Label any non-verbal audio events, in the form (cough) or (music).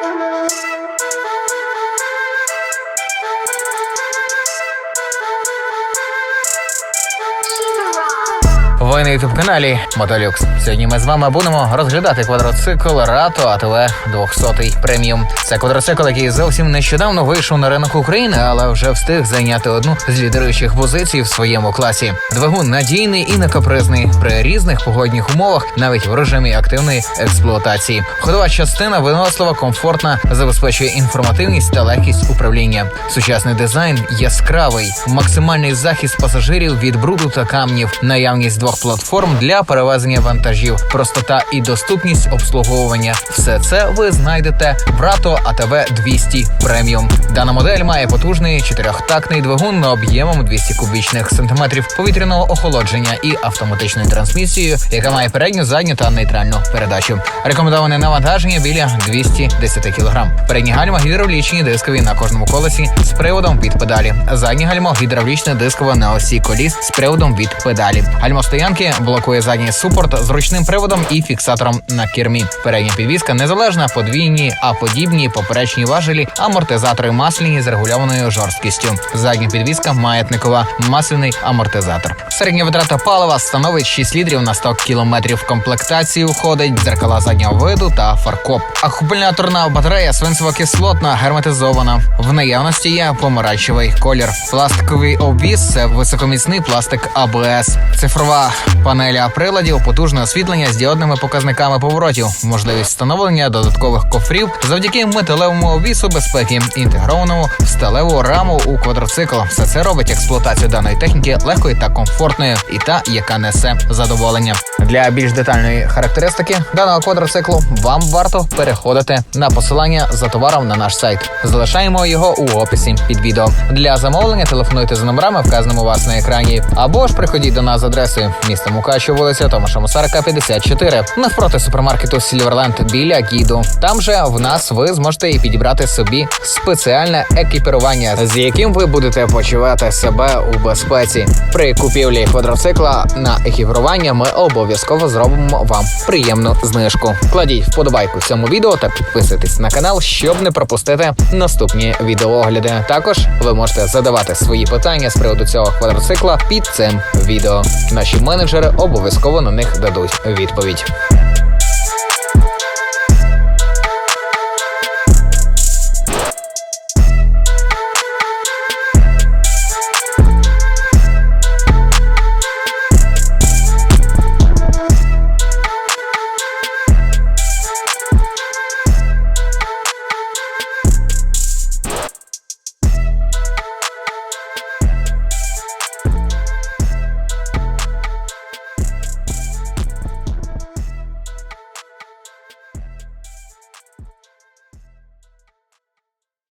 Thank (laughs) you. Ви на ютуб каналі Мотолюкс. Сьогодні ми з вами будемо розглядати квадроцикл Рато АТВ 200 преміум. Це квадроцикл, який зовсім нещодавно вийшов на ринок України, але вже встиг зайняти одну з лідеруючих позицій в своєму класі. Двигун надійний і некапризний при різних погодних умовах, навіть в режимі активної експлуатації. Ходова частина винослива, комфортна, забезпечує інформативність та легкість управління. Сучасний дизайн яскравий, максимальний захист пасажирів від бруду та камнів, наявність двох платформ для перевезення вантажів, простота і доступність обслуговування. Все це ви знайдете в Rato ATV 200 Premium. Дана модель має потужний чотирьохтактний двигун на об'ємом 200 кубічних сантиметрів повітряного охолодження і автоматичною трансмісією, яка має передню, задню та нейтральну передачу. Рекомендоване навантаження біля 210 кг. Передні гальма гідравлічні дискові на кожному колесі з приводом від педалі. Задні гальмо гідравлічне дискове на осі коліс з приводом від педалі. Гальмостоянки блокує задній супорт з ручним приводом і фіксатором на кермі. Передня підвізка незалежна, подвійні, а подібні поперечні важелі, амортизатори масляні з регульованою жорсткістю. Задня підвізка маятникова, масляний амортизатор. Середня витрата палива становить 6 літрів на 100 кілометрів. В комплектацію входить дзеркала заднього виду та фаркоп. Акумуляторна батарея свинцево-кислотна, герметизована. В наявності є помаранчевий колір. Пластиковий обвіз це високоміцний пластик АБС. Цифрова панеля приладів, потужне освітлення з діодними показниками поворотів, можливість встановлення додаткових кофрів завдяки металевому обвісу безпеки, інтегрованому в сталеву раму у квадроцикл. Все це робить експлуатацію даної техніки легкою та комфортною, і та, яка несе задоволення. Для більш детальної характеристики даного квадроциклу вам варто переходити на посилання за товаром на наш сайт. Залишаємо його у описі під відео. Для замовлення телефонуйте за номерами, вказаними у вас на екрані, або ж приходіть до нас з адресою місто Мукачево, вулиця Томаша Мусарика, 54, навпроти супермаркету Сільверленд біля Гіду. Там же в нас ви зможете і підібрати собі спеціальне екіпірування, з яким ви будете почувати себе у безпеці. При купівлі квадроцикла на екіпірування ми обов'язково зробимо вам приємну знижку. Кладіть вподобайку цьому відео та підписуйтесь на канал, щоб не пропустити наступні відеоогляди. Також ви можете задавати свої питання з приводу цього квадроцикла під цим відео. Наші менеджери обов'язково на них дадуть відповідь.